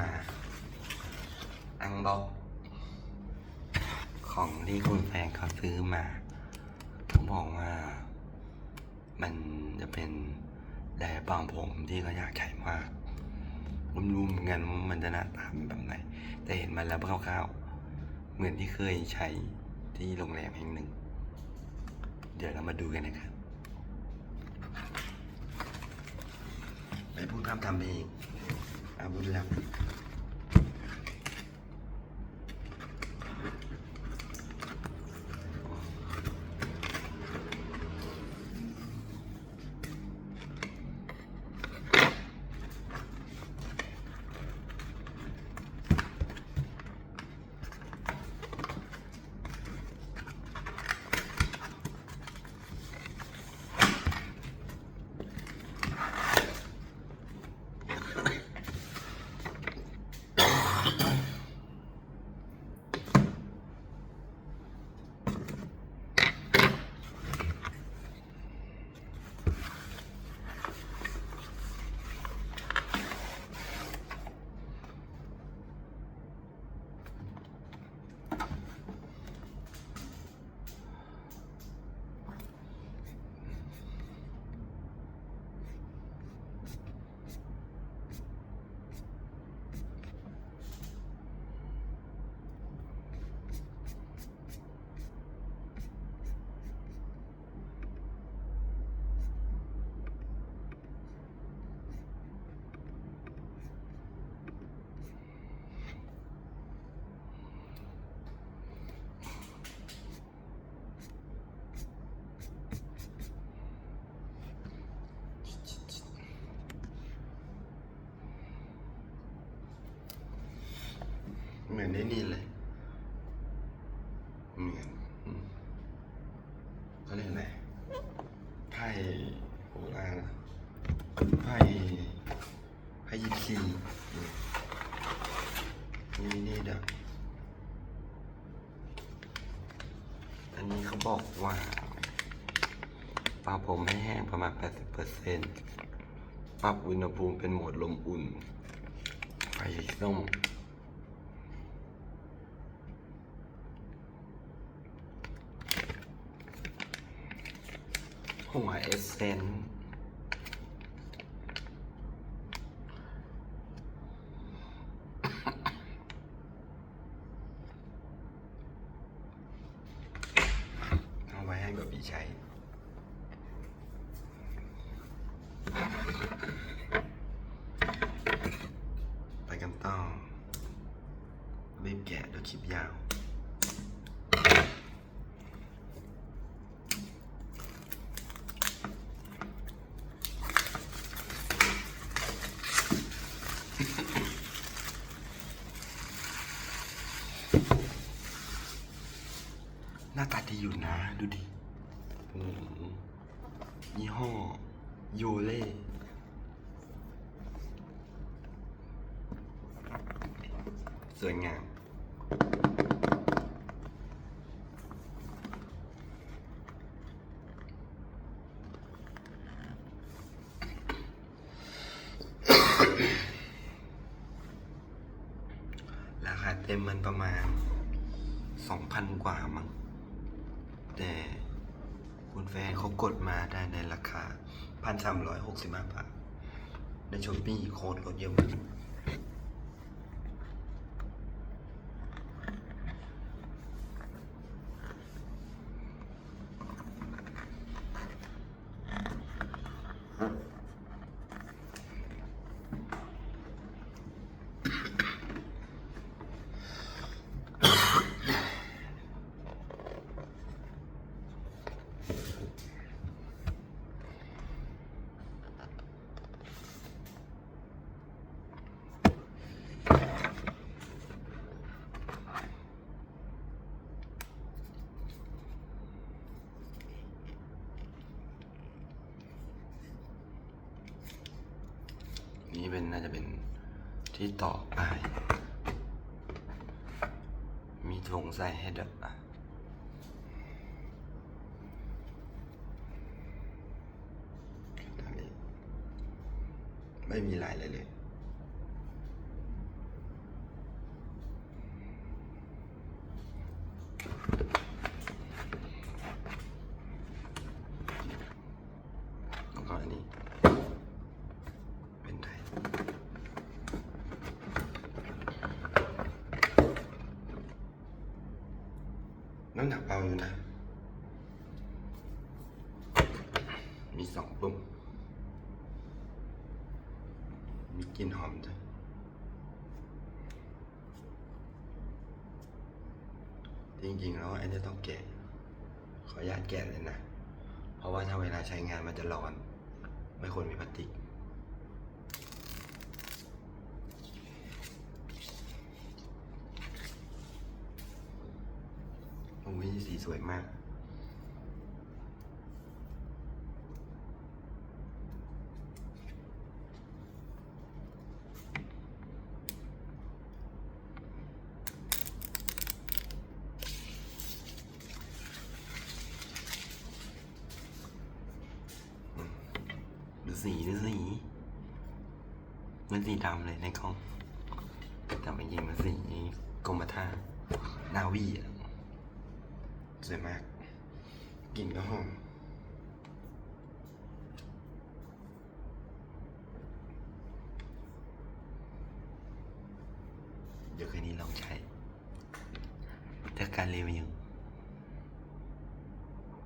มา อังบ็อกของที่คุณแฟนเขาซื้อมาเขาบอกว่า มันจะเป็นแดร์บางผมที่เขาอยากใช้มากไม่รู้เหมือนกันว่ามันจะหน้าตาเป็นแบบไหน แต่เห็นมันแล้วคร่าวๆเหมือนที่เคยใช้ที่โรงแรมแห่งหนึ่ง เดี๋ยวเรามาดูกันนะครับไปพูดพร่ำทำเพลง อาบุญ ลับเนได้นี่เลยเหมือนเขาเรียกอะไรไพ่โบราณอะไพ่ไพ่ยิปซีนี่นี่ด็กอันนี้เขาบอกว่าปรับผมให้แห้งประมาณ 80%ปรับอุณหภูมิเป็นโหมดลมอุ่นไฟส้ม หัวเอสเซนเอาไว้ให้แบบพี่ใช้ไปกันต่อรีบแกะเดี๋ยวคลิปยาวาตาดีอยู่นะ ดูดิมยี่ห้อโยเล่สวยงามราคาเต็มมันประมาณสองพันกว่ามั้ง แต่คุณแฟนเขากดมาได้ในราคาพันสามร้อยหกสิบห้าบาท ในช้อปปี้โค้ดลดเยอะมาก เป็นน่าจะเป็นที่ต่อไป มีถุงใส่ให้เด็กอะอันนี้ไม่มีลายเลยเลย มันหนักเบา อยู่นะ มีสองปุ่ม มีกลิ่นหอมด้วยจริงๆแล้วอันนี้ต้องแกะ ขออนุญาตแกะเลยนะ เพราะว่าถ้าเวลาใช้งานมันจะร้อน ไม่ควรมีพลาสติก โอ้ยสีสวยมาก ดูสีดูสีมันสีดำเลยในกล้องแต่จริงมันสีกรมท่านาวีอะ สวยมากกลิ่นก็หอมเดี๋ยวคืนนี้ลองใช้ถ้าการรีวิว